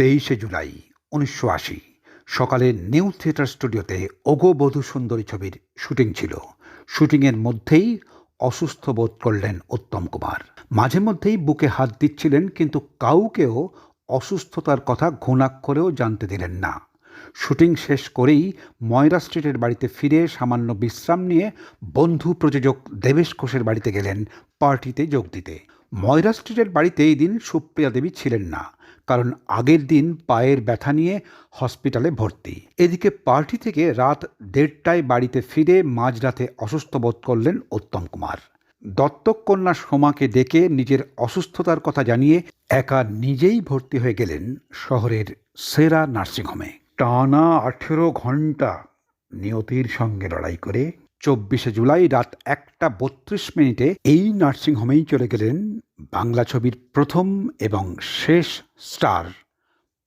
তেইশে জুলাই, উনিশশো আশি। সকালে নিউ থিয়েটার স্টুডিওতে ওগো বধূ সুন্দরী ছবির শুটিং ছিল। শুটিংয়ের মধ্যেই অসুস্থ বোধ করলেন উত্তম কুমার। মাঝে মধ্যেই বুকে হাত দিচ্ছিলেন, কিন্তু কাউকেও অসুস্থতার কথা ঘুণাক্ষরেও জানতে দিলেন না। শুটিং শেষ করেই ময়রা স্ট্রিটের বাড়িতে ফিরে সামান্য বিশ্রাম নিয়ে বন্ধু প্রযোজক দেবেশ ঘোষের বাড়িতে গেলেন পার্টিতে যোগ দিতে। ময়রা স্ট্রিটের বাড়িতে এই দিন সুপ্রিয়া দেবী ছিলেন না। কারণ আগের দিন পায়ের ব্যথা নিয়ে হসপিটালে ভর্তি। এদিকে পার্টি থেকে রাত দেড়টায় বাড়িতে ফিরে মাঝরাতে অসুস্থ বোধ করলেন উত্তম কুমার। দত্তক কন্যা সোমাকে ডেকে নিজের অসুস্থতার কথা জানিয়ে একা নিজেই ভর্তি হয়ে গেলেন শহরের সেরা নার্সিংহোমে। টানা আঠেরো ঘণ্টা নিয়তির সঙ্গে লড়াই করে চব্বিশে জুলাই রাত একটা বত্রিশ মিনিটে এই নার্সিংহোমেই চলে গেলেন বাংলা ছবির প্রথম এবং শেষ স্টার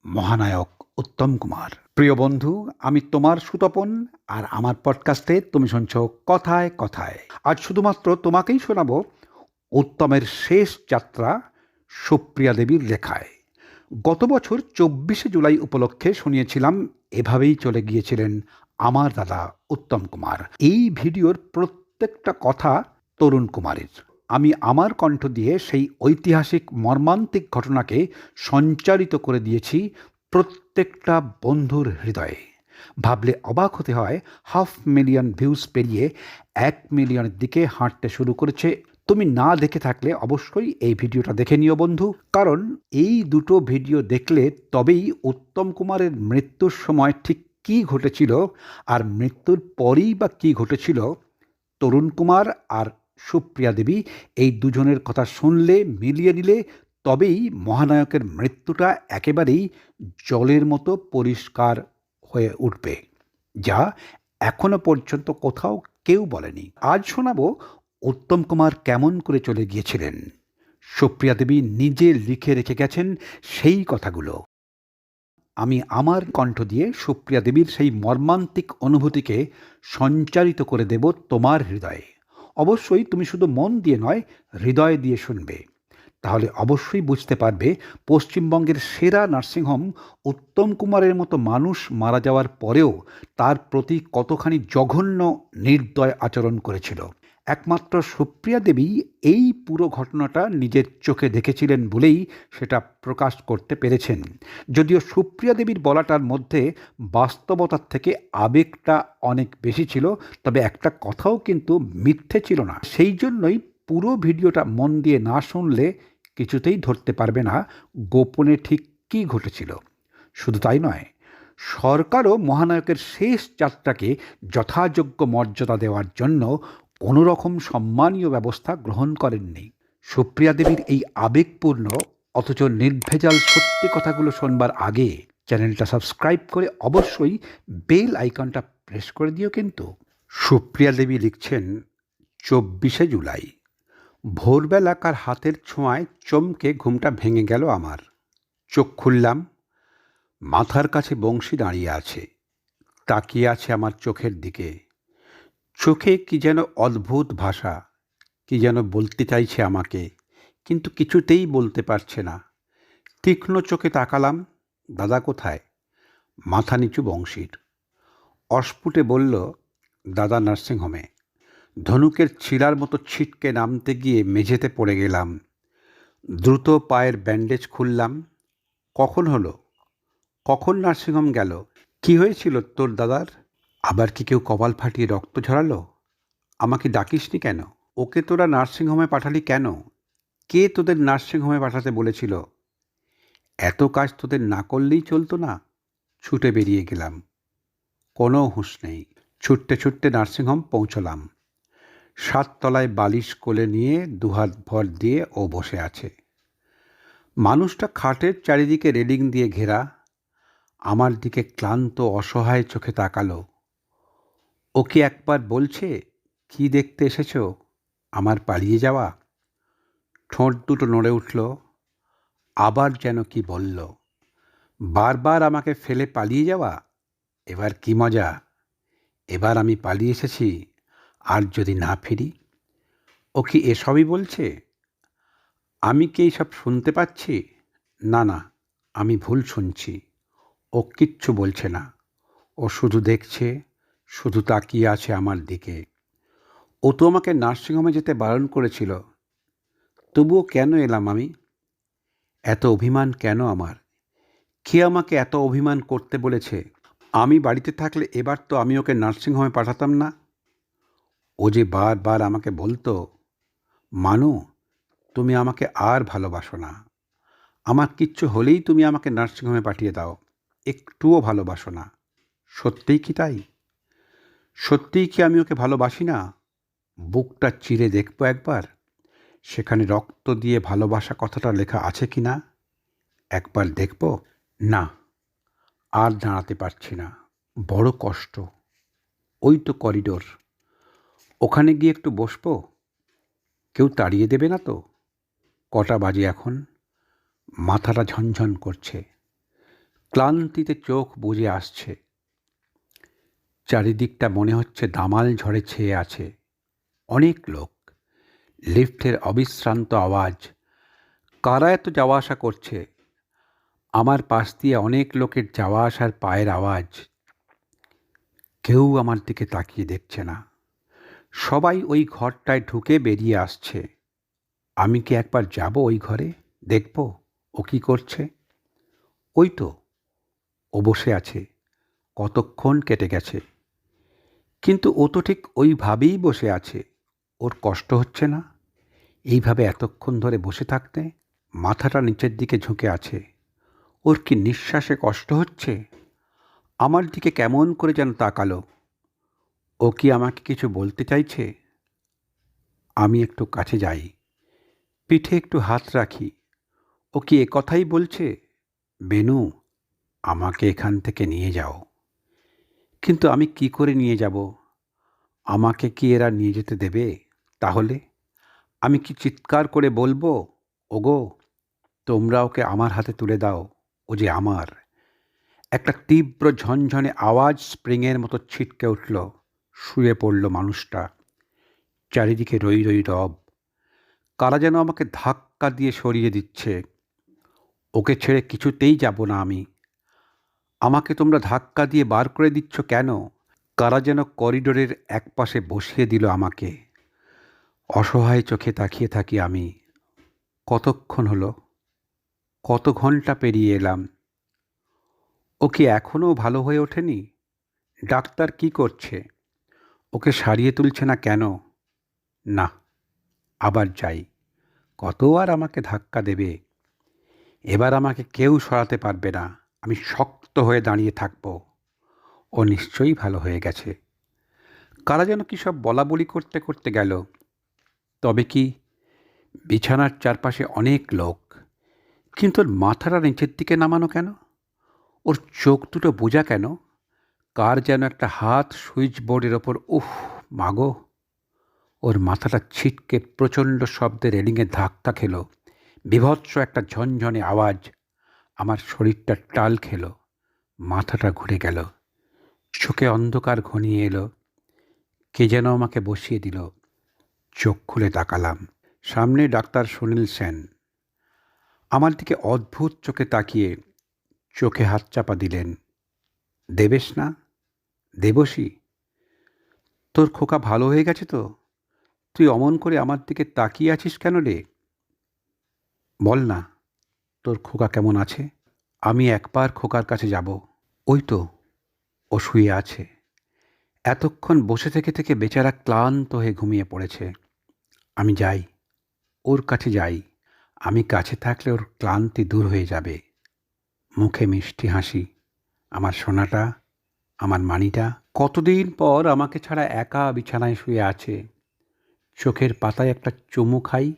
মহানায়ক উত্তম কুমার। প্রিয় বন্ধু, আমি তোমার সুতপন আর আমার পডকাস্টে তুমি শুনছ কথায় কথায়। আজ শুধুমাত্র তোমাকেই শোনাবো উত্তমের শেষ যাত্রা সুপ্রিয়া দেবীর লেখায়। গত বছর চব্বিশে জুলাই উপলক্ষে শুনিয়েছিলাম, এভাবেই চলে গিয়েছিলেন আমার দাদা উত্তম কুমার। এই ভিডিওর প্রত্যেকটা কথা তরুণ কুমারের। আমি আমার কণ্ঠ দিয়ে সেই ঐতিহাসিক মর্মান্তিক ঘটনাকে সঞ্চারিত করে দিয়েছি প্রত্যেকটা বন্ধুর হৃদয়ে। ভাবলে অবাক হতে হয়, হাফ মিলিয়ন ভিউজ পেরিয়ে এক মিলিয়নের দিকে হাঁটতে শুরু করেছে। তুমি না দেখে থাকলে অবশ্যই এই ভিডিওটা দেখে নিও বন্ধু। কারণ এই দুটো ভিডিও দেখলে তবেই উত্তম কুমারের মৃত্যুর সময় ঠিক কী ঘটেছিল আর মৃত্যুর পরেই বা কী ঘটেছিল তরুণ কুমার আর সুপ্রিয়া দেবী, এই দুজনের কথা শুনলে, মিলিয়ে নিলে তবেই মহানায়কের মৃত্যুটা একেবারেই জলের মতো পরিষ্কার হয়ে উঠবে, যা এখনও পর্যন্ত কোথাও কেউ বলেনি। আজ শোনাবো উত্তম কুমার কেমন করে চলে গিয়েছিলেন। সুপ্রিয়া দেবী নিজে লিখে রেখে গেছেন সেই কথাগুলো। আমি আমার কণ্ঠ দিয়ে সুপ্রিয়া দেবীর সেই মর্মান্তিক অনুভূতিকে সঞ্চারিত করে দেব তোমার হৃদয়ে। অবশ্যই তুমি শুধু মন দিয়ে নয়, হৃদয় দিয়ে শুনবে। তাহলে অবশ্যই বুঝতে পারবে, পশ্চিমবঙ্গের সেরা নার্সিংহোম উত্তম কুমারের মতো মানুষ মারা যাওয়ার পরেও তার প্রতি কতখানি জঘন্য নির্দয় আচরণ করেছিল। একমাত্র সুপ্রিয়া দেবী এই পুরো ঘটনাটা নিজের চোখে দেখেছিলেন বলেই সেটা প্রকাশ করতে পেরেছেন। যদিও সুপ্রিয়া দেবীর বলাটার মধ্যে বাস্তবতার থেকে আবেগটা অনেক বেশি ছিল, তবে একটা কথাও কিন্তু মিথ্যে ছিল না। সেই জন্যই পুরো ভিডিওটা মন দিয়ে না শুনলে কিছুতেই ধরতে পারবে না গোপনে ঠিক কী ঘটেছিল। শুধু তাই নয় সরকারও মহানায়কের শেষ যাত্রাকে যথাযোগ্য মর্যাদা দেওয়ার জন্য কোনোরকম সম্মানীয় ব্যবস্থা গ্রহণ করেননি। সুপ্রিয়া দেবীর এই আবেগপূর্ণ, অথচ নির্ভেজাল সত্যি কথাগুলো শোনবার আগে চ্যানেলটা সাবস্ক্রাইব করে অবশ্যই বেল আইকনটা প্রেস করে দিও কিন্তু। সুপ্রিয়া দেবী লিখছেন, চব্বিশে জুলাই। ভোরবেলা কার হাতের ছোঁয়ায় চমকে ঘুমটা ভেঙে গেল আমার। চোখ খুললাম, মাথার কাছে বংশী দাঁড়িয়ে আছে। তাকিয়ে আছে আমার চোখের দিকে। চোখে কি যেন অদ্ভুত ভাষা, কি যেন বলতে চাইছে আমাকে, কিন্তু কিছুতেই বলতে পারছে না। তীক্ষ্ণ চোখে তাকালাম, দাদা কোথায়? মাথা নিচু বংশীর। অস্ফুটে বলল, দাদা নার্সিংহোমে। ধনুকের ছিলার মতো ছিটকে নামতে গিয়ে মেঝেতে পড়ে গেলাম। দ্রুত পায়ের ব্যান্ডেজ খুললাম। কখন হলো? কখন নার্সিংহোম গেল? কি হয়েছিল তোর দাদার? আবার কি কেউ কপাল ফাটিয়ে রক্ত ঝরালো? আমাকে ডাকিসনি কেন? ওকে তোরা নার্সিংহোমে পাঠালি কেন? কে তোদের নার্সিংহোমে পাঠাতে বলেছিল? এত কাজ তোদের না করলেই চলতো না? ছুটে বেরিয়ে গেলাম। কোনো হুঁশ নেই। ছুটতে ছুটতে নার্সিংহোম পৌঁছলাম। সাততলায় বালিশ কোলে নিয়ে দুহাত ভর দিয়ে ও বসে আছে। মানুষটা খাটের চারিদিকে রেলিং দিয়ে ঘেরা। আমার দিকে ক্লান্ত, অসহায় চোখে তাকালো। ও কি একবার বলছে, কি দেখতে এসেছ? আমার পালিয়ে যাওয়া? ঠোঁট দুটো নড়ে উঠল। আবার যেন কি বলল, বারবার আমাকে ফেলে পালিয়ে যাওয়া? এবার কি মজা? এবার আমি পালিয়ে এসেছি, আর যদি না ফিরি? ও কি এসবই বলছে? আমি কি এইসব শুনতে পাচ্ছি? না না, আমি ভুল শুনছি। ও কিচ্ছু বলছে না। ও শুধু দেখছে শুধু তাকিয়ে আছে আমার দিকে। ও তো আমাকে নার্সিংহোমে যেতে বারণ করেছিল। তবুও কেন এলাম আমি? এত অভিমান কেন আমার? কে আমাকে এত অভিমান করতে বলেছে? আমি বাড়িতে থাকলে এবার তো আমি ওকে নার্সিংহোমে পাঠাতাম না? ও যে বারবার আমাকে বলতো, মানু, তুমি আমাকে আর ভালোবাসো না। আমার কিচ্ছু হলেই তুমি আমাকে নার্সিংহোমে পাঠিয়ে দাও। একটুও ভালোবাসো না। সত্যিই কি তাই? সত্যিই কি আমি ওকে ভালোবাসি না? বুকটা চিরে দেখব একবার। সেখানে রক্ত দিয়ে ভালোবাসা কথাটা লেখা আছে কি না? একবার দেখব? না। আর দাঁড়াতে পারছি না। বড় কষ্ট। ওই তো করিডোর। ওখানে গিয়ে একটু বসবো? কেউ তাড়িয়ে দেবে না তো? কটা বাজে এখন? মাথাটা ঝনঝন করছে। ক্লান্তিতে চোখ বুজে আসছে। চারিদিকটা মনে হচ্ছে দামাল ঝড়ে ছেয়ে আছে। অনেক লোক। লিফটের অবিশ্রান্ত আওয়াজ, কারা এত যাওয়া আসা করছে? আমার পাশ দিয়ে অনেক লোকের যাওয়া আসার পায়ের আওয়াজ। কেউ আমার দিকে তাকিয়ে দেখছে না। সবাই ওই ঘরটায় ঢুকে বেরিয়ে আসছে। আমি কি একবার যাব ওই ঘরে? দেখব? ও কি করছে? ওই তো। ও বসে আছে। কতক্ষণ কেটে গেছে? কিন্তু ও তো ঠিক ওইভাবেই বসে আছে। ওর কষ্ট হচ্ছে না? এইভাবে এতক্ষণ ধরে বসে থাকতে মাথাটা নিচের দিকে ঝুঁকে আছে। ওর কি নিঃশ্বাসে কষ্ট হচ্ছে? আমার দিকে কেমন করে যেন তাকালো। ও কি আমাকে কিছু বলতে চাইছে? আমি একটু কাছে যাই। পিঠে একটু হাত রাখি। ও কি এ কথাই বলছে? বেনু, আমাকে এখান থেকে নিয়ে যাও। কিন্তু আমি কি করে নিয়ে যাব? আমাকে কি এরা নিয়ে যেতে দেবে? তাহলে? আমি কি চিৎকার করে বলব, ওগো, তোমরা ওকে আমার হাতে তুলে দাও, ও যে আমার? একটা তীব্র ঝনঝনে আওয়াজ স্প্রিংয়ের মতো ছিটকে উঠল, শুয়ে পড়ল মানুষটা। চারিদিকে রই রই রব। কারা যেন আমাকে ধাক্কা দিয়ে সরিয়ে দিচ্ছে। ওকে ছেড়ে কিছুতেই যাব না আমি। আমাকে তোমরা ধাক্কা দিয়ে বার করে দিচ্ছ কেন? কারা যেন করিডোরের একপাশে বসিয়ে দিল আমাকে। অসহায় চোখে তাকিয়ে থাকি আমি। কতক্ষণ হলো? কত ঘণ্টা পেরিয়ে এলাম? ও কি এখনও ভালো হয়ে ওঠেনি? ডাক্তার কি করছে? ওকে সারিয়ে তুলছে না কেন? না, আবার যাই। কত আর আমাকে ধাক্কা দেবে? এবার আমাকে কেউ সরাতে পারবে না। আমি শক্ত হয়ে দাঁড়িয়ে থাকব। ও নিশ্চয়ই ভালো হয়ে গেছে। কারা যেন কী সব বলা বলি করতে করতে গেল। তবে কি বিছানার চারপাশে অনেক লোক, কিন্তু ওর মাথাটা নিচের দিকে নামানো কেন? ওর চোখ দুটো বোঝা কেন? কার যেন একটা হাত সুইচ বোর্ডের ওপর, উফ, মাগো। ওর মাথাটা ছিটকে প্রচণ্ড শব্দে রেলিংয়ে ধাক্কা খেলো। বিভৎস একটা ঝনঝনে আওয়াজ। আমার শরীরটা টাল খেলো। মাথাটা ঘুরে গেল। চোখে অন্ধকার ঘনিয়ে এলো। কে যেন আমাকে বসিয়ে দিল। চোখ খুলে তাকালাম। সামনে ডাক্তার সুনীল সেন। আমার দিকে অদ্ভুত চোখে তাকিয়ে চোখে হাত চাপা দিলেন। দেবেশ না? দেবসী? তোর খোকা ভালো হয়ে গেছে তো? তুই অমন করে আমার দিকে তাকিয়ে আছিস কেন রে? বল না, তোর খোকা কেমন আছে? আমি একবার খোকার কাছে যাব। ওই তো, ও শুয়ে আছে। এতক্ষণ বসে থেকে থেকে বেচারা ক্লান্ত হয়ে ঘুমিয়ে পড়েছে। আমি যাই, ওর কাছে যাই। আমি কাছে থাকলে ওর ক্লান্তি দূর হয়ে যাবে। মুখে মিষ্টি হাসি, আমার সোনাটা, আমার মানিটা, কতদিন পর আমাকে ছাড়া একা বিছানায় শুয়ে আছে। চোখের পাতায় একটা চুমু খাই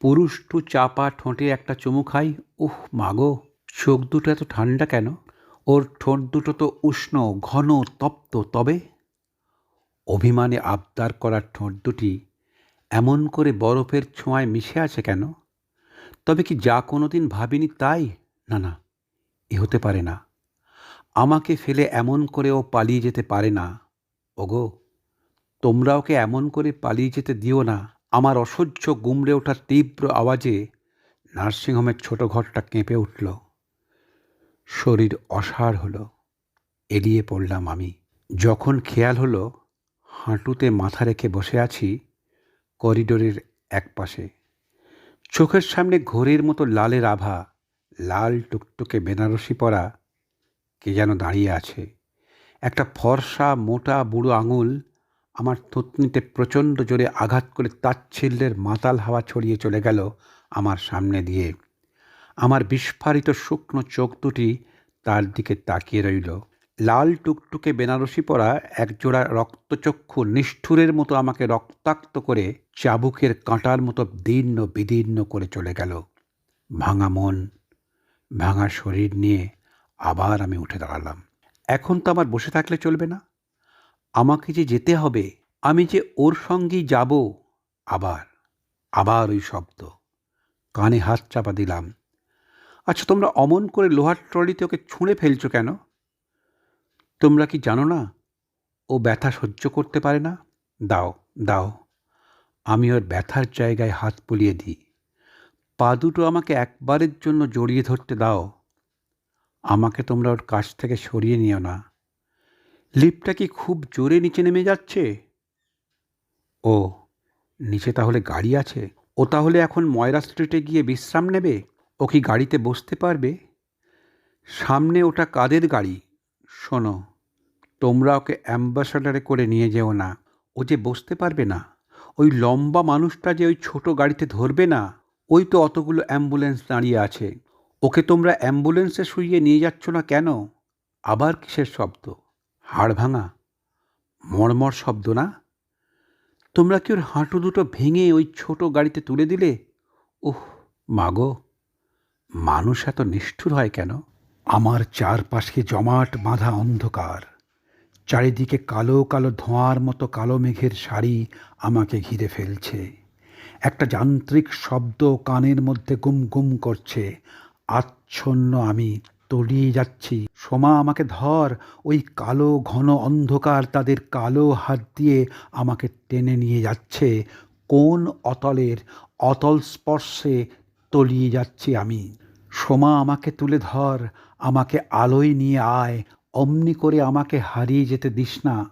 পুরুষটু চাপা ঠোঁটে একটা চুমু খাই, উহ মাগো চোখ দুটো এত ঠান্ডা কেন? ওর ঠোঁট দুটো তো উষ্ণ, ঘন, তপ্ত, তবে? অভিমানে আবদার করার ঠোঁট দুটি এমন করে বরফের ছোঁয়ায় মিশে আছে কেন? তবে কি যা কোনো দিন ভাবিনি তাই? না না, এ হতে পারে না। আমাকে ফেলে এমন করে ও পালিয়ে যেতে পারে না। ওগো তোমরা ওকে এমন করে পালিয়ে যেতে দিও না। আমার অসহ্য, গুমড়ে ওঠার তীব্র আওয়াজে নার্সিংহোমের ছোট ঘরটা কেঁপে উঠল। শরীর অসাড় হলো, এড়িয়ে পড়লাম আমি। যখন খেয়াল হলো, হাঁটুতে মাথা রেখে বসে আছি করিডোরের একপাশে। চোখের সামনে ঘোরের মতো লালের আভা লাল টুকটুকে বেনারসি পরা কে যেন দাঁড়িয়ে আছে। একটা ফর্সা, মোটা, বুড়ো আঙুল আমার থুতনিতে প্রচণ্ড জোরে আঘাত করে তাচ্ছিল্যের মাতাল হাওয়া ছড়িয়ে চলে গেল আমার সামনে দিয়ে। আমার বিস্ফারিত শুকনো চোখ দুটি তার দিকে তাকিয়ে রইল। লাল টুকটুকে বেনারসি পরা একজোড়া রক্তচক্ষু নিষ্ঠুরের মতো আমাকে রক্তাক্ত করে চাবুকের কাঁটার মতো দীর্ণ বিদীর্ণ করে চলে গেল। ভাঙা মন, ভাঙা শরীর নিয়ে আবার আমি উঠে দাঁড়ালাম। এখন তো আমার বসে থাকলে চলবে না। আমাকে যে যেতে হবে, আমি যে ওর সঙ্গেই যাব, আবার আবার ওই শব্দ। কানে হাত চাপা দিলাম। আচ্ছা তোমরা অমন করে লোহার ট্রলিতে ওকে ছুঁড়ে ফেলছো কেন? তোমরা কি জানো না? ও ব্যথা সহ্য করতে পারে না। দাও দাও। আমি ওর ব্যথার জায়গায় হাত বুলিয়ে দিই। পা দুটো আমাকে একবারের জন্য জড়িয়ে ধরতে দাও। আমাকে তোমরা ওর কাছ থেকে সরিয়ে নিও না। লিফটটা কি খুব জোরে নিচে নেমে যাচ্ছে? ও, নিচে তাহলে গাড়ি আছে। ও তাহলে এখন ময়রা স্ট্রিটে গিয়ে বিশ্রাম নেবে? ও কি গাড়িতে বসতে পারবে? সামনে ওটা কাদের গাড়ি? শোনো, তোমরা ওকে অ্যাম্বাসাডারে করে নিয়ে যেও না। ও যে বসতে পারবে না। ওই লম্বা মানুষটা যে ওই ছোট গাড়িতে ধরবে না, ওই তো অতগুলো অ্যাম্বুলেন্স দাঁড়িয়ে আছে। ওকে তোমরা অ্যাম্বুলেন্সে শুইয়ে নিয়ে যাচ্ছ না কেন? আবার কিসের শব্দ? হাড় ভাঙা? মর্মর শব্দ না? তোমরা কি ওর হাঁটু দুটো ভেঙে ওই ছোট গাড়িতে তুলে দিলে? ওহ মাগো মানুষ এত নিষ্ঠুর হয় কেন? আমার চারপাশে জমাট বাঁধা অন্ধকার। চারিদিকে কালো কালো ধোঁয়ার মতো কালো মেঘের শাড়ি আমাকে ঘিরে ফেলছে। একটা যান্ত্রিক শব্দ কানের মধ্যে গুম গুম করছে। আচ্ছন্ন আমি তলিয়ে যাচ্ছি। সোমা, আমাকে ধর। ওই কালো ঘন অন্ধকার তাদের কালো হাত দিয়ে আমাকে টেনে নিয়ে যাচ্ছে। কোন অতলের, অতল স্পর্শে তলিয়ে যাচ্ছি আমি। সোমা আমাকে তুলে ধর, আমাকে আলোয় নিয়ে আয়, অমনি করে আমাকে হারিয়ে যেতে দিস না।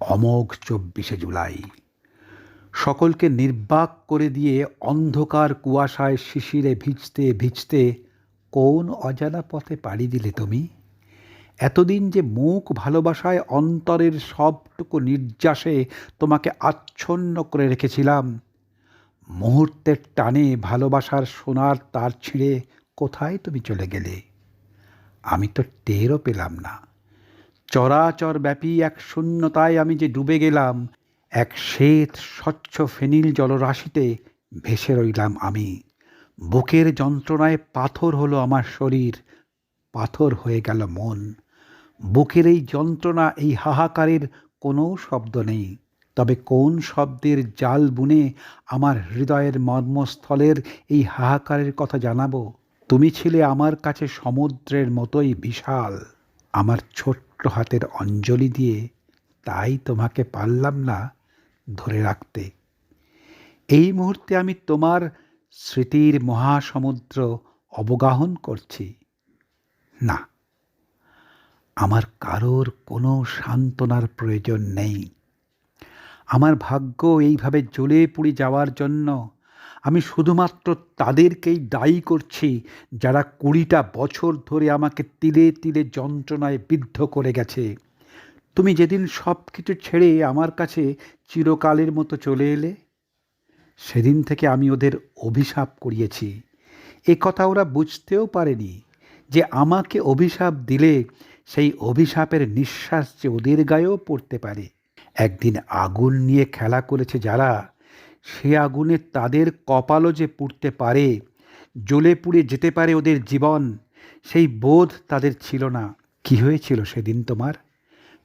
অমোঘ চব্বিশে জুলাই। সকলকে নির্বাক করে দিয়ে অন্ধকার কুয়াশায় শিশিরে ভিজতে ভিজতে কোন অজানা পথে পাড়ি দিলে তুমি? এতদিন যে মুখ ভালোবাসায় অন্তরের সবটুকু নির্যাসে তোমাকে আচ্ছন্ন করে রেখেছিলাম মুহূর্তের টানে ভালোবাসার সোনার তার ছিঁড়ে কোথায় তুমি চলে গেলে? আমি তো টেরও পেলাম না। চরাচর ব্যাপী এক শূন্যতায় আমি যে ডুবে গেলাম, এক শ্বেত স্বচ্ছ ফেনিল জলরাশিতে ভেসে রইলাম আমি। বুকের যন্ত্রণায় পাথর হলো আমার শরীর, পাথর হয়ে গেল মন। বুকের এই যন্ত্রণা, এই হাহাকারের কোনো শব্দ নেই। তবে কোন শব্দের জাল বুনে আমার হৃদয়ের মর্মস্থলের এই হাহাকারের কথা জানাব? তুমি ছিলে আমার কাছে সমুদ্রের মতোই বিশাল। আমার ছোট্ট হাতের অঞ্জলি দিয়ে তাই তোমাকে পারলাম না ধরে রাখতে। এই মুহূর্তে আমি তোমার স্মৃতির মহাসমুদ্র অবগাহন করছি। না, আমার কারোর কোনো সান্ত্বনার প্রয়োজন নেই। আমার ভাগ্য এইভাবে জ্বলে পুড়ে যাওয়ার জন্য আমি শুধুমাত্র তাদেরকেই দায়ী করছি, যারা কুড়িটা বছর ধরে আমাকে তিলে তিলে যন্ত্রণায় বিদ্ধ করে গেছে। তুমি যেদিন সব কিছু ছেড়ে আমার কাছে চিরকালের মতো চলে এলে, সেদিন থেকে আমি ওদের অভিশাপ করিয়েছি। এ কথা ওরা বুঝতেও পারেনি যে আমাকে অভিশাপ দিলে সেই অভিশাপের নিঃশ্বাস যে ওদের গায়েও পড়তে পারে। একদিন আগুন নিয়ে খেলা করেছে যারা, সে আগুনে তাদের কপালও যে পুড়তে পারে, জ্বলে পুড়ে যেতে পারে ওদের জীবন, সেই বোধ তাদের ছিল না। কি হয়েছিল সেদিন তোমার?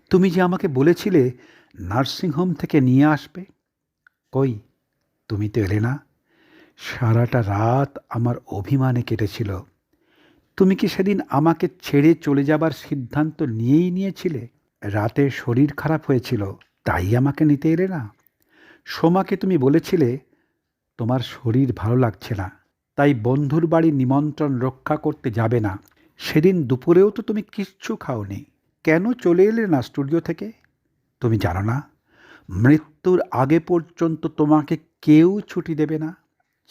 তুমি যে আমাকে বলেছিলে নার্সিংহোম থেকে নিয়ে আসবে। কই? তুমি তো এলে না। সারাটা রাত আমার অভিমানে কেটেছিল। তুমি কি সেদিন আমাকে ছেড়ে চলে যাবার সিদ্ধান্ত নিয়েই নিয়েছিলে? রাতে শরীর খারাপ হয়েছিল। তাই আমাকে নিতে এলে না। সোমাকে তুমি বলেছিলে, তোমার শরীর ভালো লাগছে না, তাই বন্ধুর বাড়ি নিমন্ত্রণ রক্ষা করতে যাবে না। সেদিন দুপুরেও তো তুমি কিচ্ছু খাওনি। কেন চলে এলে না স্টুডিও থেকে? তুমি জানো না, মৃত্যুর আগে পর্যন্ত তোমাকে কেউ ছুটি দেবে না।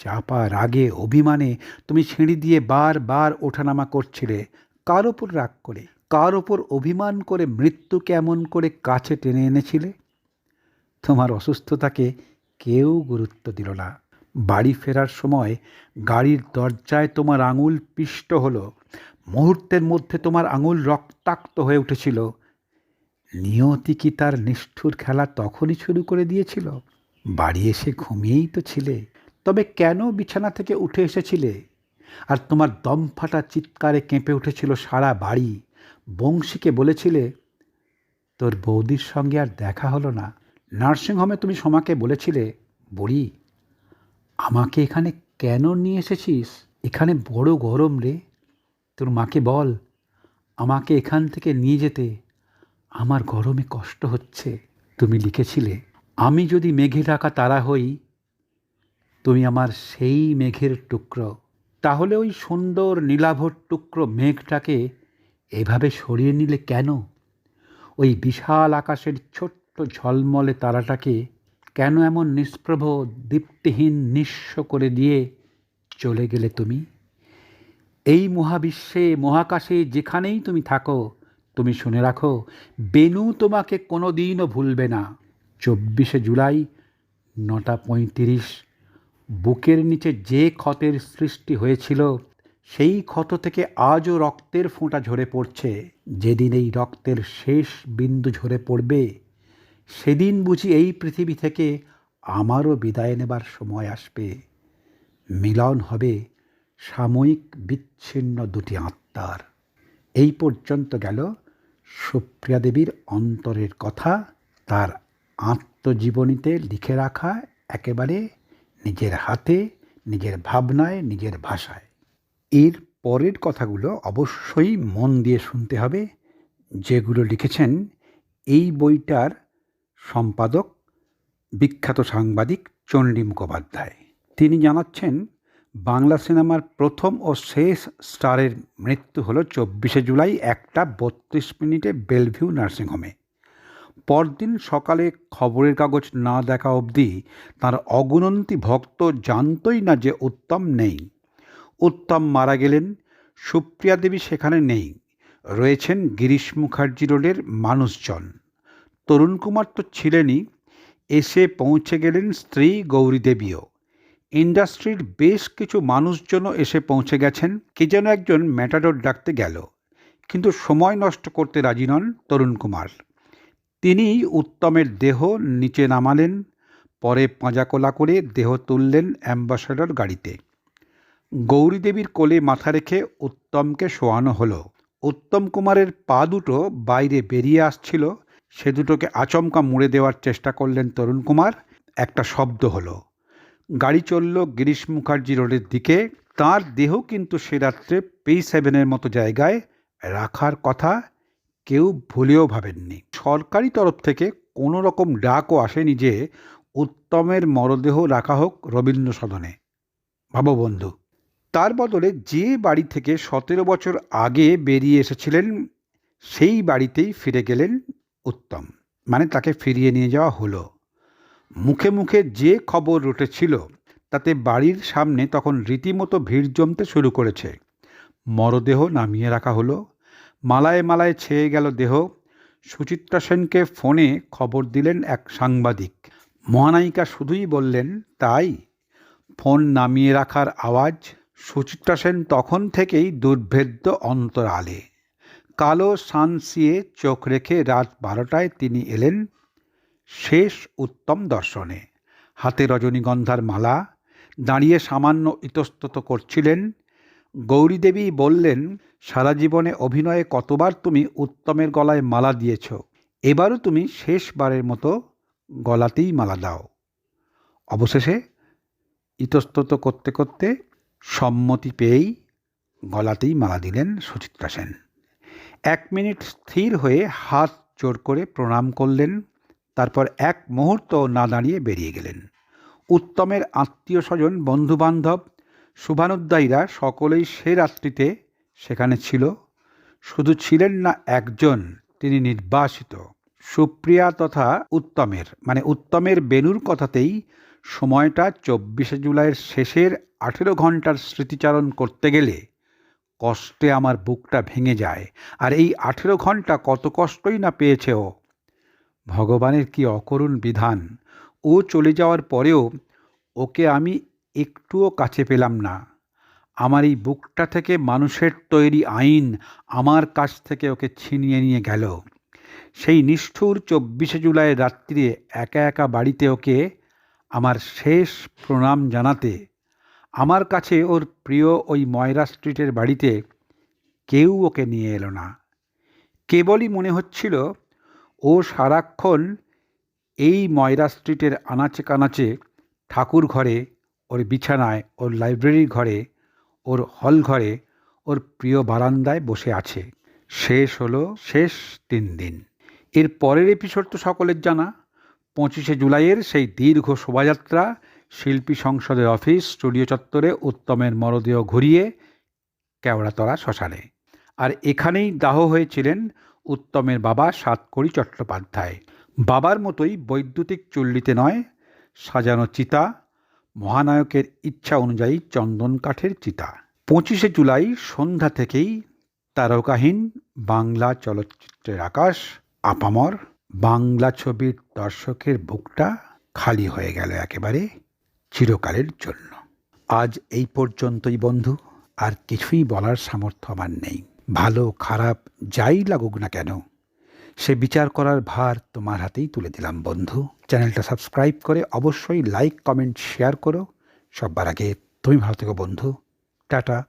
চাপার আগে অভিমানে তুমি সিঁড়ি দিয়ে বারবার ওঠানামা করছিলে, কার ওপর রাগ করে? কার ওপর অভিমান করে মৃত্যুকে এমন করে কাছে টেনে এনেছিলে? তোমার অসুস্থতাকে কেউ গুরুত্ব দিল না। বাড়ি ফেরার সময় গাড়ির দরজায় তোমার আঙুল পিষ্ট হলো। মুহূর্তের মধ্যে তোমার আঙুল রক্তাক্ত হয়ে উঠেছিল। নিয়তি কি তার নিষ্ঠুর খেলা তখনই শুরু করে দিয়েছিল? বাড়ি এসে ঘুমিয়েই তো ছিলে। তবে কেন বিছানা থেকে উঠে এসেছিলে? আর তোমার দম ফাটা চিৎকারে কেঁপে উঠেছিল সারা বাড়ি। বংশীকে বলেছিলে, তোর বৌদির সঙ্গে আর দেখা হলো না। নার্সিংহোমে তুমি সোমাকে বলেছিলে, বুড়ি, আমাকে এখানে কেন নিয়ে এসেছিস? এখানে বড় গরম রে। তোর মাকে বল, আমাকে এখান থেকে নিয়ে যেতে। আমার গরমে কষ্ট হচ্ছে। তুমি লিখেছিলে, আমি যদি মেঘে ঢাকা তারা হই, তুমি আমার সেই মেঘের টুকরো। তাহলে ওই সুন্দর নীলাভর টুকরো মেঘটাকে এভাবে সরিয়ে নিলে কেন? ওই বিশাল আকাশের ছোট্ট ঝলমলে তারাটাকে কেন এমন নিষ্প্রভ, দীপ্তিহীন, নিঃস্ব করে দিয়ে চলে গেলে তুমি? এই মহাবিশ্বে, মহাকাশে যেখানেই তুমি থাকো, তুমি শুনে রাখো, বেনু তোমাকে কোনো দিনও ভুলবে না। চব্বিশে জুলাই, নটা পঁয়ত্রিশ। বুকের নিচে যে ক্ষতের সৃষ্টি হয়েছিল, সেই ক্ষত থেকে আজও রক্তের ফোঁটা ঝরে পড়ছে। যেদিন এই রক্তের শেষ বিন্দু ঝরে পড়বে সেদিন বুঝি এই পৃথিবী থেকে আমারও বিদায় নেবার সময় আসবে। মিলন হবে সাময়িক বিচ্ছিন্ন দুটি আত্মার। এই পর্যন্ত গেল সুপ্রিয়া দেবীর অন্তরের কথা, তার আত্মজীবনীতে লিখে রাখা একেবারে নিজের হাতে, নিজের ভাবনায়, নিজের ভাষায়। এর পরের কথাগুলো অবশ্যই মন দিয়ে শুনতে হবে। যেগুলো লিখেছেন, এই বইটার সম্পাদক, বিখ্যাত সাংবাদিক চণ্ডী মুখোপাধ্যায়। তিনি জানাচ্ছেন, বাংলা সিনেমার প্রথম ও শেষ স্টারের মৃত্যু হলো চব্বিশে জুলাই একটা বত্রিশ মিনিটে বেলভিউ নার্সিংহোমে। পরদিন সকালে খবরের কাগজ না দেখা অবধি তার অগুণন্তি ভক্ত জানতই না যে উত্তম নেই। উত্তম মারা গেলেন, সুপ্রিয়া দেবী সেখানে নেই। রয়েছেন গিরিশ মুখার্জি রোডের মানুষজন। তরুণ কুমার তো ছিলেনই, এসে পৌঁছে গেলেন স্ত্রী গৌরী দেবীও। ইন্ডাস্ট্রির বেশ কিছু মানুষজনও এসে পৌঁছে গেছেন, কে যেন একজন ম্যাটাডোর ডাকতে গেল। কিন্তু সময় নষ্ট করতে রাজি নন তরুণ কুমার। তিনি উত্তমের দেহ নিচে নামালেন, পরে পাঁজাকোলা করে দেহ তুললেন অ্যাম্বাসাডর গাড়িতে। গৌরী দেবীর কোলে মাথা রেখে উত্তমকে শোয়ানো হলো। উত্তম কুমারের পা দুটো বাইরে বেরিয়ে আসছিল সে দুটোকে আচমকা মুড়ে দেওয়ার চেষ্টা করলেন তরুণ কুমার। একটা শব্দ হলো। গাড়ি চলল গিরিশ মুখার্জি রোডের দিকে। তার দেহ কিন্তু সে রাত্রে পে সেভেনের মতো জায়গায় রাখার কথা কেউ ভুলেও ভাবেননি। সরকারি তরফ থেকে কোনো রকম ডাকও আসেনি যে উত্তমের মরদেহ রাখা হোক রবীন্দ্র সদনে। ভাবো বন্ধু, তার বদলে যে বাড়ি থেকে সতেরো বছর আগে বেরিয়ে এসেছিলেন, সেই বাড়িতেই ফিরে গেলেন উত্তম। মানে তাকে ফিরিয়ে নিয়ে যাওয়া হলো। মুখে মুখে যে খবর রটেছিল, তাতে বাড়ির সামনে তখন রীতিমতো ভিড় জমতে শুরু করেছে। মরদেহ নামিয়ে রাখা হলো। মালায় মালায় ছেয়ে গেল দেহ। সুচিত্রা সেনকে ফোনে খবর দিলেন এক সাংবাদিক। মহানায়িকা শুধুই বললেন, তাই? ফোন নামিয়ে রাখার আওয়াজ সুচিত্রা সেন তখন থেকেই দুর্ভেদ্য অন্তরালে। কালো সানসিয়ে চোখ রেখে রাত বারোটায় তিনি এলেন শেষ উত্তম দর্শনে। হাতে রজনীগন্ধার মালা, দাঁড়িয়ে সামান্য ইতস্তত করছিলেন। গৌরীদেবী বললেন, সারা জীবনে অভিনয়ে কতবার তুমি উত্তমের গলায় মালা দিয়েছ, এবারও তুমি শেষবারের মতো গলাতেই মালা দাও। অবশেষে ইতস্তত করতে করতে সম্মতি পেয়েই গলাতেই মালা দিলেন সুচিত্রা সেন। এক মিনিট স্থির হয়ে হাত জোর করে প্রণাম করলেন, তারপর এক মুহূর্ত না দাঁড়িয়ে বেরিয়ে গেলেন। উত্তমের আত্মীয় স্বজন, বন্ধুবান্ধব, শুভানুদ্দায়ীরা সকলেই সে রাত্রিতে সেখানে ছিল। শুধু ছিলেন না একজন, তিনি নির্বাসিত। সুপ্রিয়া তথা উত্তমের মানে উত্তমের বেনুর কথাতেই সময়টা চব্বিশে জুলাইয়ের শেষের আঠেরো ঘণ্টার স্মৃতিচারণ করতে গেলে কষ্টে আমার বুকটা ভেঙে যায়। আর এই আঠেরো ঘণ্টা কত কষ্টই না পেয়েছে ও। ভগবানের কি অকরুণ বিধান। ও চলে যাওয়ার পরেও ওকে আমি একটুও কাছে পেলাম না। আমার এই বুকটা থেকে মানুষের তৈরি আইন আমার কাছ থেকে ওকে ছিনিয়ে নিয়ে গেল। সেই নিষ্ঠুর চব্বিশে জুলাই রাত্রিরে একা একা বাড়িতে ওকে আমার শেষ প্রণাম জানাতে আমার কাছে ওর প্রিয় ওই ময়রা স্ট্রিটের বাড়িতে কেউ ওকে নিয়ে এলো না। কেবলই মনে হচ্ছিল, ও সারাক্ষণ এই ময়রা স্ট্রিটের আনাচে কানাচে ঠাকুর ঘরে, ওর বিছানায়, ওর লাইব্রেরির ঘরে, ওর হল ঘরে, ওর প্রিয় বারান্দায় বসে আছে। শেষ হলো শেষ তিন দিন। এর পরের এপিসোড তো সকলের জানা। পঁচিশে জুলাইয়ের সেই দীর্ঘ শোভাযাত্রা শিল্পী সংসদের অফিস, স্টুডিও চত্বরে উত্তমের মরদেহ ঘুরিয়ে কেওড়াতলা শ্মশানে। আর এখানেই দাহ হয়েছিলেন উত্তমের বাবা সাতকড়ি চট্টোপাধ্যায়। বাবার মতোই বৈদ্যুতিক চুল্লিতে নয়, সাজানো চিতা, মহানায়কের ইচ্ছা অনুযায়ী চন্দন কাঠের চিতা। পঁচিশে জুলাই সন্ধ্যা থেকেই তারকাহীন বাংলা চলচ্চিত্রের আকাশ আপামর। বাংলা ছবির দর্শকের বুকটা খালি হয়ে গেল একেবারে। চিরকালের জন্য। আজ এই পর্যন্তই বন্ধু, আর কিছুই বলার সামর্থ্য আমার নেই। ভালো, খারাপ, যাই লাগুক না কেন, সে বিচার করার ভার তোমার হাতেই তুলে দিলাম বন্ধু। চ্যানেলটা সাবস্ক্রাইব করে অবশ্যই লাইক, কমেন্ট, শেয়ার করো। সব্বার আগে তুমি ভালো থেকো বন্ধু। টাটা।